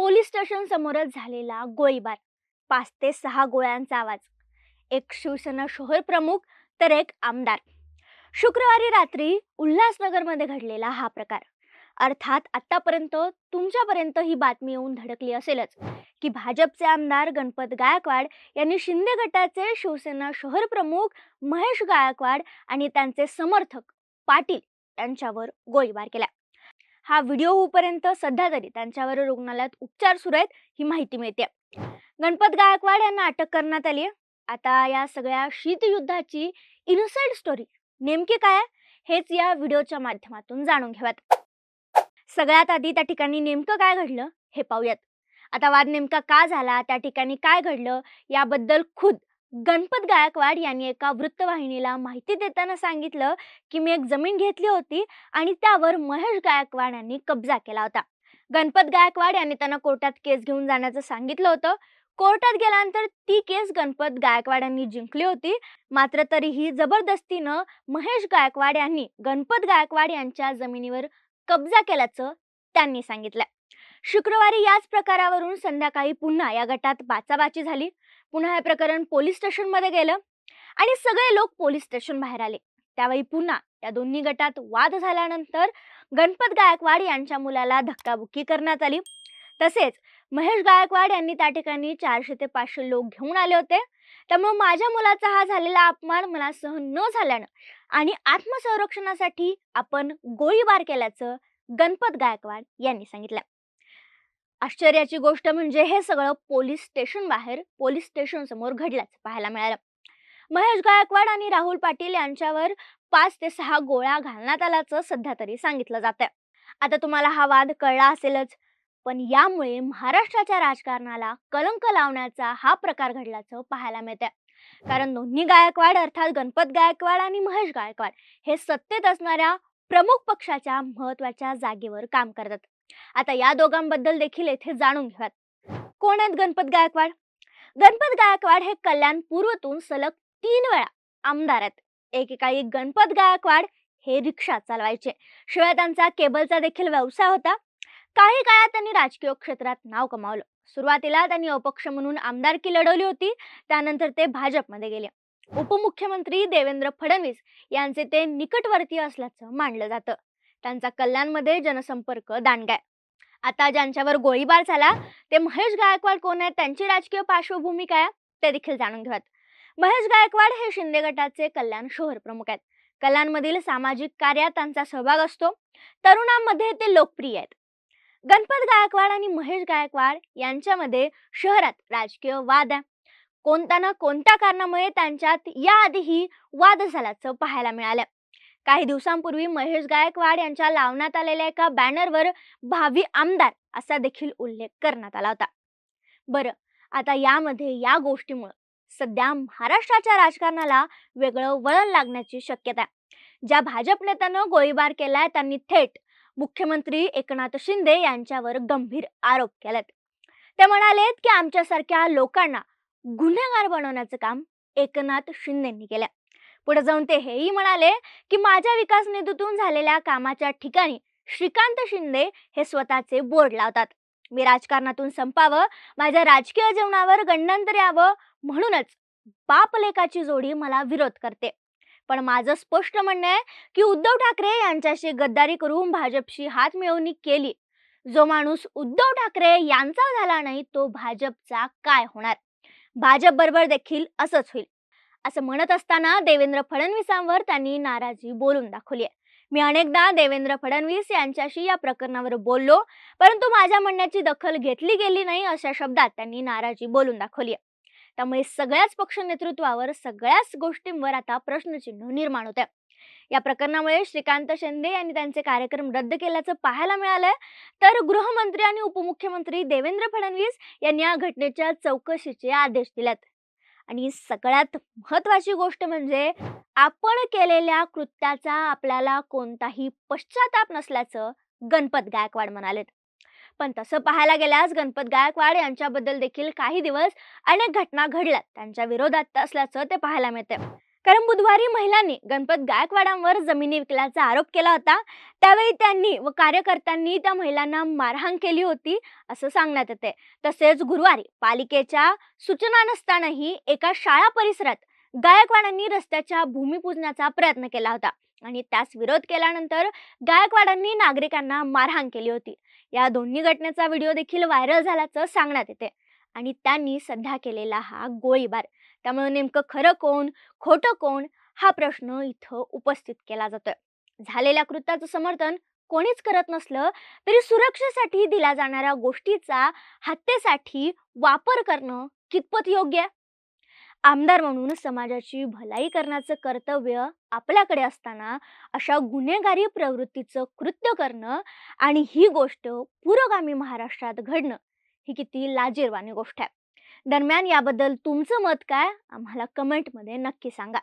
Police station समोरच झालेला गोळीबार. पाच ते सहा गोळ्यांचा आवाज. एक शिवसेना शहर प्रमुख तर एक आमदार. शुक्रवारी रात्री उल्हासनगरमध्ये घडलेला हा प्रकार. अर्थात आतापर्यंत तुमच्यापर्यंत ही बातमी येऊन धडकली असेलच की भाजपचे आमदार गणपत गायकवाड यांनी शिंदे गटाचे शिवसेना शहर प्रमुख महेश गायकवाड आणि त्यांचे समर्थक पाटील यांच्यावर गोळीबार केला. हा व्हिडिओ होऊपर्यंत सध्या तरी त्यांच्यावर रुग्णालयात उपचार सुरू आहेत ही माहिती मिळते. गणपत गायकवाड यांना अटक करण्यात आली आहे. आता या सगळ्या शीतयुद्धाची इनसाइड स्टोरी नेमकी काय हेच या व्हिडिओच्या माध्यमातून जाणून घ्याव्यात सगळ्यात आधी त्या ठिकाणी नेमकं काय घडलं हे पाहूयात. आता वाद नेमका का झाला त्या ठिकाणी काय घडलं याबद्दल खुद गणपत गायकवाड यांनी एका वृत्तवाहिनीला माहिती देताना सांगितलं की मी एक जमीन घेतली होती आणि त्यावर महेश गायकवाड यांनी कब्जा केला होता. गणपत गायकवाड यांनी त्यांना कोर्टात केस घेऊन जाण्याचं सांगितलं होतं. कोर्टात गेल्यानंतर ती केस गणपत गायकवाड यांनी जिंकली होती. मात्र तरीही जबरदस्तीनं महेश गायकवाड यांनी गणपत गायकवाड यांच्या जमिनीवर कब्जा केल्याचं त्यांनी सांगितलं. शुक्रवारी याच प्रकारावरून संध्याकाळी पुन्हा या गटात बाचाबाची झाली. पुन्हा हे प्रकरण पोलीस स्टेशनमध्ये गेलं आणि सगळे लोक पोलीस स्टेशन बाहेर आले. त्यावेळी पुन्हा या दोन्ही गटात वाद झाल्यानंतर गणपत गायकवाड यांच्या मुलाला धक्काबुक्की करण्यात आली. तसेच महेश गायकवाड यांनी त्या ठिकाणी चारशे ते पाचशे लोक घेऊन आले होते. त्यामुळे माझ्या मुलाचा हा झालेला अपमान मला सहन न झाल्यानं आणि आत्मसंरक्षणासाठी आपण गोळीबार केल्याचं गणपत गायकवाड यांनी सांगितलं. आश्चर्याची गोष्ट म्हणजे हे सगळं पोलीस स्टेशन बाहेर पोलीस स्टेशन समोर घडल्याचं पाहायला मिळालं. महेश गायकवाड आणि राहुल पाटील यांच्यावर पाच ते सहा गोळ्या घालण्यात आल्याचं सध्या तरी सांगितलं जात आता तुम्हाला हा वाद कळला असेलच पण यामुळे महाराष्ट्राच्या राजकारणाला कलंक लावण्याचा हा प्रकार घडल्याचं पाहायला मिळतंय. कारण दोन्ही गायकवाड अर्थात गणपत गायकवाड आणि महेश गायकवाड हे सत्तेत असणाऱ्या प्रमुख पक्षाच्या महत्त्वाच्या जागेवर काम करतात. आता या दोघांबद्दल देखील येथे जाणून घेऊयात. कोण आहेत गणपत गायकवाड? गणपत गायकवाड हे कल्याण पूर्वतून सलग तीन वेळा आमदार आहेत. एकेकाळी गणपत गायकवाड हे रिक्षा चालवायचे. शिवाय त्यांचा केबलचा देखील व्यवसाय होता. काही काळात त्यांनी राजकीय क्षेत्रात नाव कमावलं. सुरुवातीला त्यांनी अपक्ष म्हणून आमदारकी लढवली होती. त्यानंतर ते भाजपमध्ये गेले. उपमुख्यमंत्री देवेंद्र फडणवीस यांचे ते निकटवर्तीय असल्याचं मानलं जातं. त्यांचा कल्याणमध्ये जनसंपर्क दांडगा आहे आता ज्यांच्यावर गोळीबार झाला ते महेश गायकवाड कोण आहेत त्यांची राजकीय पार्श्वभूमी काय आहे, ते देखील जाणून घेऊयात. महेश गायकवाड हे शिंदे गटाचे कल्याण शहर प्रमुख आहेत. कल्याणमधील सामाजिक कार्यात त्यांचा सहभाग असतो. तरुणांमध्ये ते लोकप्रिय आहेत. गणपत गायकवाड आणि महेश गायकवाड यांच्यामध्ये शहरात राजकीय वाद आहे. कोणत्या ना कोणत्या कारणामुळे त्यांच्यात याआधीही वाद झाल्याचं पाहायला मिळालं काही दिवसांपूर्वी महेश गायकवाड यांच्या लावण्यात आलेल्या एका बॅनरवर भावी आमदार असा देखील उल्लेख करण्यात आला होता. बरं आता यामध्ये या गोष्टीमुळं सध्या महाराष्ट्राच्या राजकारणाला वेगळं वळण लागण्याची शक्यता आहे. ज्या भाजप नेत्यानं गोळीबार केलाय त्यांनी थेट मुख्यमंत्री एकनाथ शिंदे यांच्यावर गंभीर आरोप केलेत. ते म्हणालेत की आमच्यासारख्या लोकांना गुन्हेगार बनवण्याचं काम एकनाथ शिंदेंनी केलं पुढे जाऊन ते हेही म्हणाले की माझ्या विकास निधीतून झालेल्या कामाच्या ठिकाणी श्रीकांत शिंदे हे स्वतःचे बोर्ड लावतात. मी राजकारणातून संपावं माझ्या राजकीय जीवनावर गंडांतर यावं म्हणूनच बापलेखाची जोडी मला विरोध करते. पण माझं स्पष्ट म्हणणं आहे की उद्धव ठाकरे यांच्याशी गद्दारी करून भाजपशी हात मिळवणी केली. जो माणूस उद्धव ठाकरे यांचा झाला नाही तो भाजपचा काय होणार? भाजप बरोबर देखील असंच होईल. असं म्हणत असताना देवेंद्र फडणवीसांवर त्यांनी नाराजी बोलून दाखवली आहे. मी अनेकदा देवेंद्र फडणवीस यांच्याशी या प्रकरणावर बोललो परंतु माझ्या म्हणण्याची दखल घेतली गेली नाही अशा शब्दात त्यांनी नाराजी बोलून दाखवली आहे. त्यामुळे सगळ्याच पक्ष नेतृत्वावर सगळ्याच गोष्टींवर आता प्रश्नचिन्ह निर्माण होत या प्रकरणामुळे श्रीकांत शिंदे यांनी त्यांचे कार्यक्रम रद्द केल्याचं पाहायला मिळालंय. तर गृहमंत्री आणि उपमुख्यमंत्री देवेंद्र फडणवीस यांनी या घटनेच्या चौकशीचे आदेश दिलेत. आणि सगळ्यात महत्वाची गोष्ट म्हणजे आपण केलेल्या कृत्याचा आपल्याला कोणताही पश्चाताप नसल्याचं गणपत गायकवाड म्हणालेत. पण तसं पाहायला गेल्यास गणपत गायकवाड यांच्याबद्दल देखील काही दिवस अनेक घटना घडल्यात. त्यांच्या विरोधात असल्याचं ते पाहायला मिळते कारण बुधवारी महिलांनी गणपत गायकवाडांवर जमिनी विकल्याचा आरोप केला होता. त्यावेळी त्यांनी व कार्यकर्त्यांनी त्या महिलांना मारहाण केली होती असं सांगण्यात येते. तसेच गुरुवारी पालिकेच्या सूचना नसतानाही एका शाळा परिसरात गायकवाडांनी रस्त्याच्या भूमिपूजनाचा प्रयत्न केला होता आणि त्यास विरोध केल्यानंतर गायकवाडांनी नागरिकांना मारहाण केली होती. या दोन्ही घटनेचा व्हिडिओ देखील व्हायरल झाल्याचं सांगण्यात येते. आणि त्यांनी सध्या केलेला हा गोळीबार. त्यामुळे नेमकं खरं कोण खोटं कोण हा प्रश्न इथं उपस्थित केला जातोय. झालेल्या कृत्याचं समर्थन कोणीच करत नसलं तरी सुरक्षेसाठी दिल्या जाणाऱ्या गोष्टीचा हत्येसाठी वापर करणं कितपत योग्य? आहे आमदार म्हणून समाजाची भलाई करण्याचं कर्तव्य आपल्याकडे असताना अशा गुन्हेगारी प्रवृत्तीचं कृत्य करणं आणि ही गोष्ट पुरोगामी महाराष्ट्रात घडणं ही किती लाजीरवाणी गोष्ट आहे. दरम्यान याबद्दल तुमचं मत काय? आम्हाला कमेंटमध्ये नक्की सांगा.